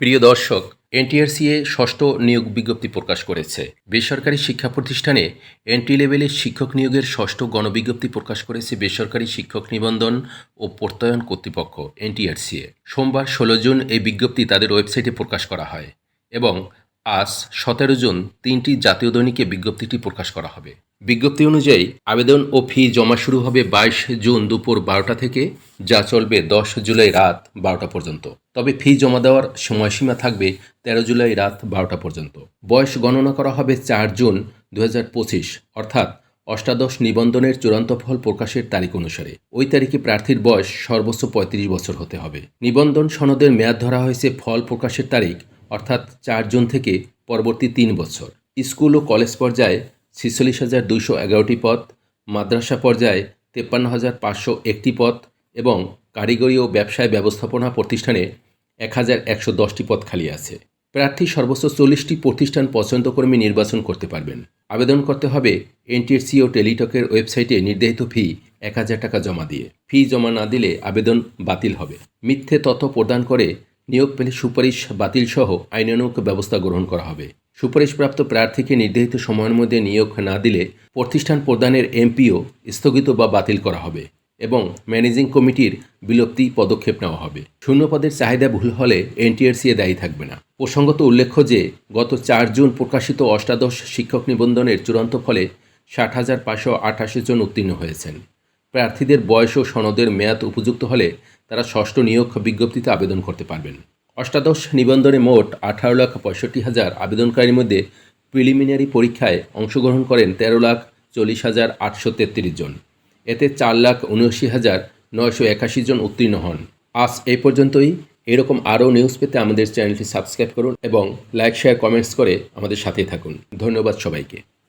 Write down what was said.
প্রিয় দর্শক এনটিআরসিএ ষষ্ঠ নিয়োগ বিজ্ঞপ্তি প্রকাশ করেছে। বেসরকারি শিক্ষা প্রতিষ্ঠানে এন্ট্রি লেভেলের শিক্ষক নিয়োগের ষষ্ঠ গণবিজ্ঞপ্তি প্রকাশ করেছে বেসরকারি শিক্ষক নিবন্ধন ও প্রত্যয়ন কর্তৃপক্ষ এনটিআরসিএ সোমবার ষোলো জুন এই বিজ্ঞপ্তি তাদের ওয়েবসাইটে প্রকাশ করা হয় এবং আজ সতেরো জুন তিনটি জাতীয় দৈনিকে বিজ্ঞপ্তিটি প্রকাশ করা হবে। বিজ্ঞপ্তি অনুযায়ী আবেদন ও ফি জমা শুরু হবে বাইশ জুন দুপুর বারোটা থেকে, যা চলবে দশ জুলাই রাত বারোটা পর্যন্ত। তবে ফি জমা দেওয়ার সময়সীমা থাকবে তেরো জুলাই রাত বারোটা পর্যন্ত। বয়স গণনা করা হবে চার জুন দু হাজার পঁচিশ, অর্থাৎ অষ্টাদশ নিবন্ধনের চূড়ান্ত ফল প্রকাশের তারিখ অনুসারে। ওই তারিখে প্রার্থীর বয়স সর্বোচ্চ পঁয়ত্রিশ বছর হতে হবে। নিবন্ধন সনদের মেয়াদ ধরা হয়েছে ফল প্রকাশের তারিখ, অর্থাৎ চার জুন থেকে পরবর্তী তিন বছর। স্কুল ও কলেজ পর্যায়ে ছিচল্লিশ হাজার দুইশো এগারোটি পদ মাদ্রাসা পর্যায়ে তেপ্পান্ন হাজার পাঁচশো একটি পদ এবং কারিগরি ও ব্যবসায় ব্যবস্থাপনা প্রতিষ্ঠানে এক হাজার একশো দশটি পদ খালি আছে। প্রার্থী সর্বোচ্চ চল্লিশটি প্রতিষ্ঠান পছন্দক্রমে নির্বাচন করতে পারবেন। আবেদন করতে হবে এনটিএসসি ও টেলিটকের ওয়েবসাইটে নির্ধারিত ফি এক হাজার টাকা জমা দিয়ে। ফি জমা না দিলে আবেদন বাতিল হবে। মিথ্যে তথ্য প্রদান করে নিয়োগ পেলে সুপারিশ বাতিল সহ আইনানুগ ব্যবস্থা গ্রহণ করা হবে। সুপারিশপ্রাপ্ত প্রার্থীকে নির্ধারিত সময়ের মধ্যে নিয়োগ না দিলে প্রতিষ্ঠান প্রদানের এমপিও স্থগিত বা বাতিল করা হবে এবং ম্যানেজিং কমিটির বিলুপ্তি পদক্ষেপ নেওয়া হবে। শূন্যপদের চাহিদা ভুল হলে এনটিআরসিএ দায়ী থাকবে না। প্রসঙ্গত উল্লেখ্য যে, গত চার জুন প্রকাশিত অষ্টাদশ শিক্ষক নিবন্ধনের চূড়ান্ত ফলে ষাট হাজার পাঁচশো আঠাশি জন উত্তীর্ণ হয়েছেন। প্রার্থীদের বয়স ও সনদের মেয়াদ উপযুক্ত হলে তারা ষষ্ঠ নিয়োগ বিজ্ঞপ্তিতে আবেদন করতে পারবেন। অষ্টাদশ নিবন্ধনে মোট আঠারো লাখ পঁয়ষট্টি হাজার আবেদনকারীর মধ্যে প্রিলিমিনারি পরীক্ষায় অংশগ্রহণ করেন তেরো লাখ চল্লিশ হাজার আটশো তেত্রিশ জন। এতে চার লাখ উনআশি হাজার নয়শো একাশি জন উত্তীর্ণ হন। আজ এই পর্যন্তই। এরকম আরও নিউজ পেতে আমাদের চ্যানেলটি সাবস্ক্রাইব করুন এবং লাইক শেয়ার কমেন্টস করে আমাদের সাথেই থাকুন। ধন্যবাদ সবাইকে।